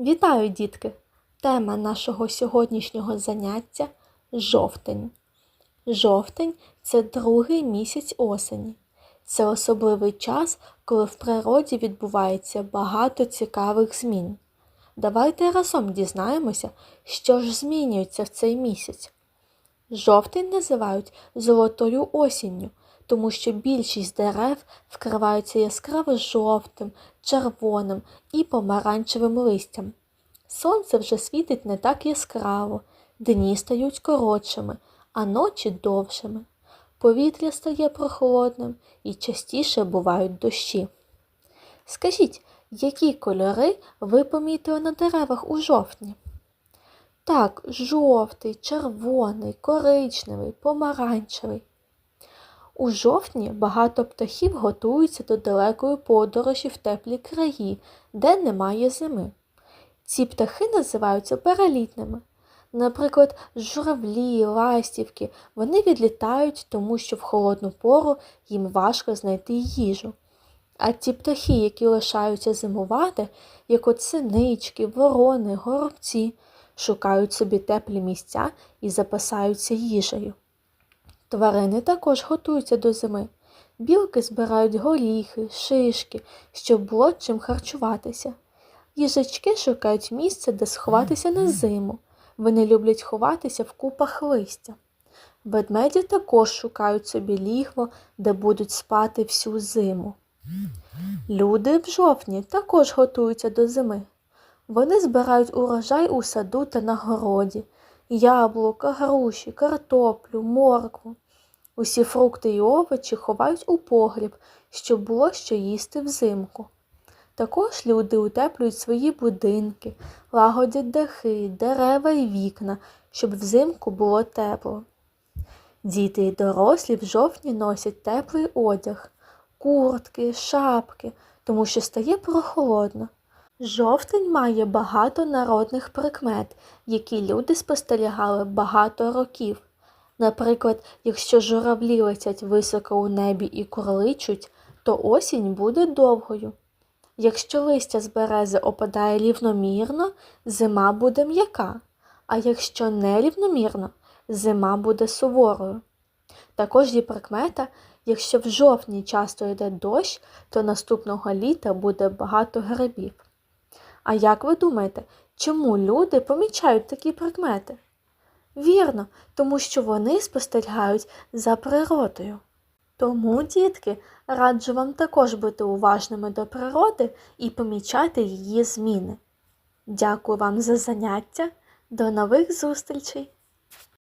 Вітаю, дітки! Тема нашого сьогоднішнього заняття жовтень. Жовтень це другий місяць осені. Це особливий час, коли в природі відбувається багато цікавих змін. Давайте разом дізнаємося, що ж змінюється в цей місяць. Жовтень називають золотою осінню, тому що більшість дерев вкриваються яскраво жовтим, червоним і помаранчевим листям. Сонце вже світить не так яскраво, дні стають коротшими, а ночі довшими. Повітря стає прохолодним і частіше бувають дощі. Скажіть, які кольори ви помітили на деревах у жовтні? Так, жовтий, червоний, коричневий, помаранчевий. У жовтні багато птахів готуються до далекої подорожі в теплі краї, де немає зими. Ці птахи називаються перелітними. Наприклад, журавлі, ластівки, вони відлітають, тому що в холодну пору їм важко знайти їжу. А ті птахи, які лишаються зимувати, як от синички, ворони, горобці, шукають собі теплі місця і запасаються їжею. Тварини також готуються до зими. Білки збирають горіхи, шишки, щоб було чим харчуватися. Їжачки шукають місце, де сховатися на зиму. Вони люблять ховатися в купах листя. Ведмеді також шукають собі лігво, де будуть спати всю зиму. Люди в жовтні також готуються до зими. Вони збирають урожай у саду та на городі, яблука, груші, картоплю, моркву. Усі фрукти і овочі ховають у погріб, щоб було що їсти взимку. Також люди утеплюють свої будинки, лагодять дахи, дерева і вікна, щоб взимку було тепло. Діти й дорослі в жовтні носять теплий одяг, куртки, шапки, тому що стає прохолодно. Жовтень має багато народних прикмет, які люди спостерігали багато років. Наприклад, якщо журавлі летять високо у небі і курличуть, то осінь буде довгою. Якщо листя з берези опадає рівномірно, зима буде м'яка, а якщо нерівномірно, зима буде суворою. Також є прикмета, якщо в жовтні часто йде дощ, то наступного літа буде багато грибів. А як ви думаєте, чому люди помічають такі прикмети? Вірно, тому що вони спостерігають за природою. Тому, дітки, раджу вам також бути уважними до природи і помічати її зміни. Дякую вам за заняття. До нових зустрічей!